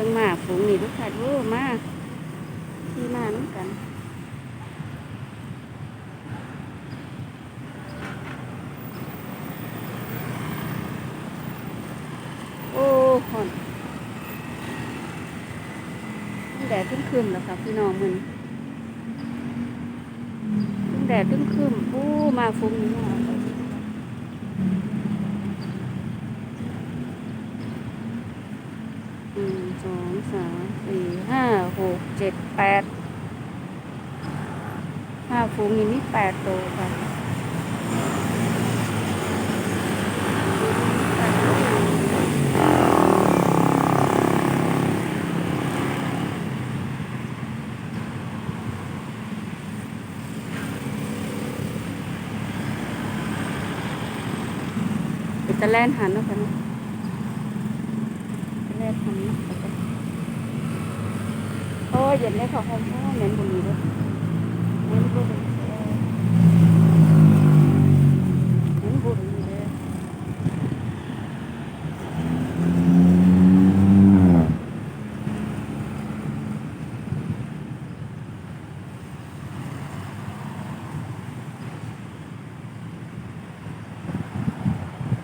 บิ่งมาฝูงนี่ลูกค้าดูมาที่มาน้ำกันโอ้หอนแดดขึ้นคืมแล้วค่ะพี่น้องมันแดดขึ้นคืมโอ้มาฟุ้งนี่มาหนึ่ง สามสี่ห้าหกเจ็ดแปดห้าฟุ้งนี่มีแปดตัวค่ะแปดตัวเป็นตะแล่นหันเนาะค่ะนะแลนหันนะคะ โอ้ยเย็นเลยค่ะค่ะโอ้ยเหม็นบุหรี่ด้วยเหม็นบุหรี่เหม็นบุหรี่เลย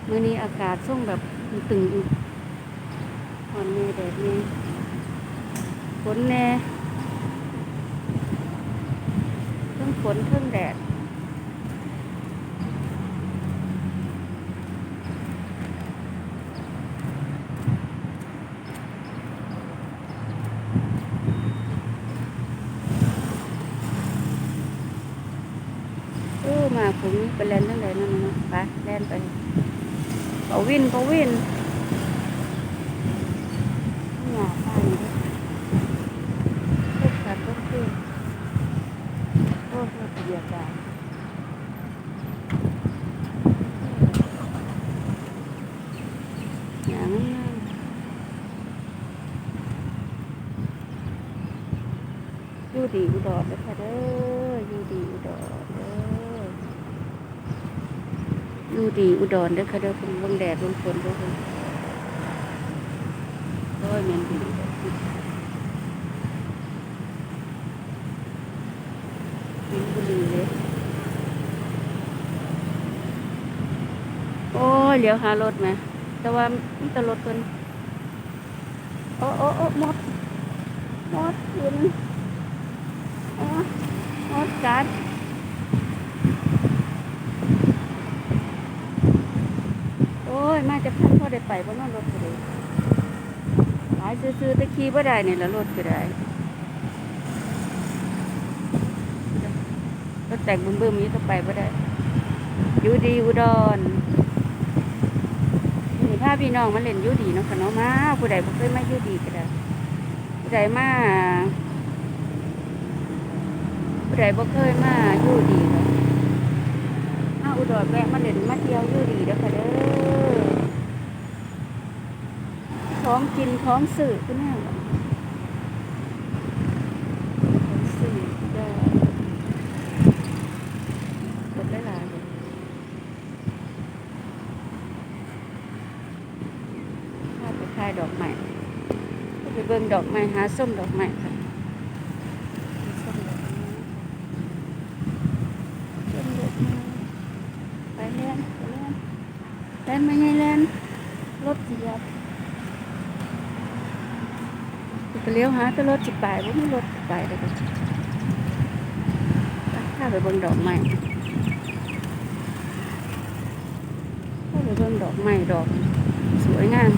มื้อนี้อากาศช่วงแบบตึงอ่อนแน่แดดแน่ฝ นแน่เพิ่งฝนเพิ่งแดดเออมาผมไปเล่นเรื่องใดนั่นนะเนาะไปเล่นไปเปาวินเปาวินหน้าป้านี่เด้อพวกสัตว์พวกพืชโอ้ เราเบียดได้อย่างนั้นอยู่ดีอุดรเด้อค่ะเด้ออยู่ดีอุดรเด้ออยู่ดีอุดรเด้อค่ะเด้อเพิ่นเบิ่งแดดเบิ่งฝนเด้อเพิ่นโอ้ยแม่นดีเด้อกิ นบุรีเลยโอ้ยเลี้ยวหารถไหมแต่ว่ามันแต่รถเพิ่นโอ้โอ้โอ้หมดหมดกินโอ้โอ้กัดโอ้ย มาจากท่านพ่อได้ไปบ่นอนรถก็ได้หลายซื้อๆตะขี่บ่ได้นี่ละรถก็ได้ รถแต่งบึ้มๆนี้ต้องไปบ่ได้อยู่ดีอุดรนี่พาพี่น้องมาเล่นอยู่ดีเนาะค่ะเนาะมาผู้ใดบ่เคยมาอยู่ดีก็ได้ผู้ใดมาผู้ใดบ่เคยมาอยู่ดีเนาะมาอุดรแวะมาเล่นมาเที่ยวอยู่ดีเด้อค่ะเด้อของกินของสื่อคือแน่ของสื่อเด้อกดได้หลายเลยพาไปขาย ดอกไม้ไปเบิ่งดอกไม้หาส้มดอกไม้ค่ะส้มดอกไม้ส้มดอกไม้ไปเล่นไปเล่นเล่นไม่ไงเล่นรถเหยียบไปเลี้ยวหาแต่รถจิบไปว่าม่รถจิบไปเลยก็ถ้าไปเบิ่งดอกไม้ถ้าไปเบิ่งดอกไม้ดอก สวยงาม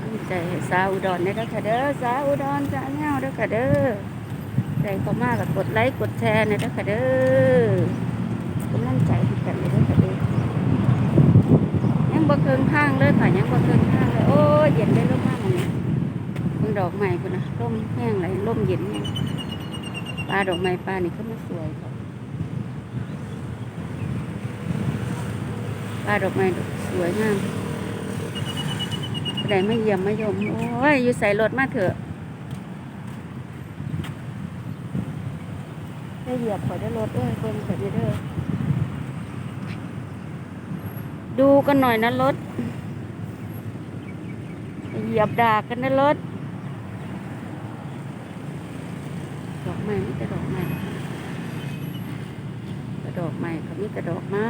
ตั้ง ใจสาวอุดรได้แล้วค่ะเด้อสาวอุดรสาวเงาเด้ค่ะเด้อใจเขามาแล้วกดไลค์กดแชร์หนะเด้ค่ะเด้อกำลังใจให้กันเลยด้ค่ะเด้อยังบ่เคิงข้างเลยค่ะยังบ่เคิงข้างเลยโอ้เย็นได้ลมมากเลยเบิ่งดอกไม้พุ่นะร่มแห้งไหลร่มเย็นปลาดอกไม้ปลานี่ขึ้มาสวยค่ะปลาดอกไม้สวยงาม ผู้ใดไม่เยี่ยมไม่ยมโอ้ยอยู่ใส่รถมาเถอะได้เหยียบขอได้รถด้วยเบิ่งขอได้เด้อดูกันหน่อยนะรถเหยียบดากกันนะรถดอกไม้นี่แต่ดอกไม้แต่ดอกไม้เขามีแต่ดอกไม้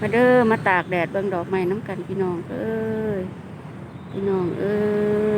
มาเด้อมาตากแดดเบิ่งดอกไม้น้ำกันพี่น้องเอ้ย พี่น้องเอ้ย